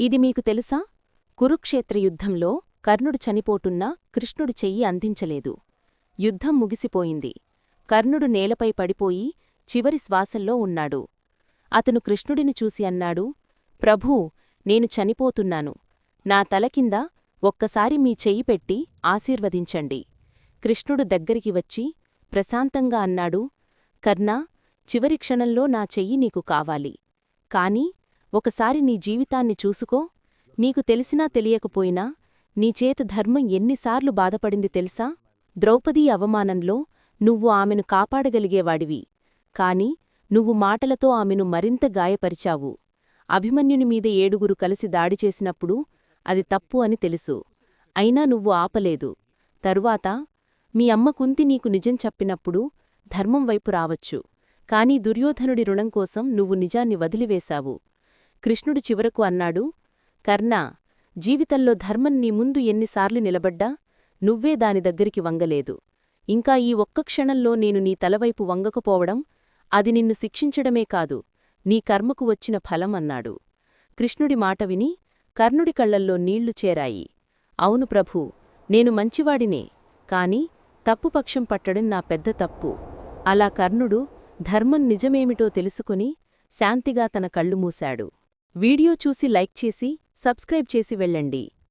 ఇది మీకు తెలుసా? కురుక్షేత్ర యుద్ధంలో కర్ణుడు చనిపోటున్నా కృష్ణుడు చెయ్యి అందించలేదు. యుద్ధం ముగిసిపోయింది. కర్ణుడు నేలపై పడిపోయి చివరి శ్వాసల్లో ఉన్నాడు. అతను కృష్ణుడిని చూసి అన్నాడు ప్రభూ నేను చనిపోతున్నాను. నా తల కింద ఒక్కసారి మీ చెయ్యి పెట్టి ఆశీర్వదించండి కృష్ణుడు దగ్గరికి వచ్చి ప్రశాంతంగా అన్నాడు కర్ణా చివరి క్షణంలో నా చెయ్యి నీకు కావాలి. కాని ఒకసారి నీ జీవితాన్ని చూసుకో. నీకు తెలిసినా తెలియకపోయినా నీచేత ధర్మం ఎన్నిసార్లు బాధపడింది తెలుసా? ద్రౌపదీ అవమానంలో నువ్వు ఆమెను కాపాడగలిగేవాడివి. కాని నువ్వు మాటలతో ఆమెను మరింత గాయపరిచావు. అభిమన్యుని మీద ఏడుగురు కలిసి దాడి చేసినప్పుడు అది తప్పు అని తెలుసు. అయినా నువ్వు ఆపలేదు. తరువాత మీ అమ్మ కుంతి నీకు నిజం చెప్పినప్పుడు ధర్మం వైపు రావచ్చు. కాని దుర్యోధనుడి రుణం కోసం నువ్వు నిజాన్ని వదిలివేశావు. కృష్ణుడు చివరకు అన్నాడు కర్ణా జీవితంలో ధర్మం నీ ముందు ఎన్నిసార్లు నిలబడ్డా నువ్వే దాని దగ్గరికి వంగలేదు. ఇంకా ఈ ఒక్క క్షణంలో నేను నీ తలవైపు వంగకపోవడం అది నిన్ను శిక్షించడమే కాదు నీ కర్మకు వచ్చిన ఫలం అన్నాడు. కృష్ణుడి మాట విని కర్ణుడి కళ్ళల్లో నీళ్ళు చేరాయి. అవును ప్రభూ నేను మంచివాడినే కాని తప్పుపక్షం పట్టడం నా పెద్ద తప్పు అలా కర్ణుడు ధర్మం నిజమేమిటో తెలుసుకుని శాంతిగా తన కళ్ళు మూశాడు. వీడియో చూసి లైక్ చేసి సబ్స్క్రైబ్ చేసి వెళ్ళండి.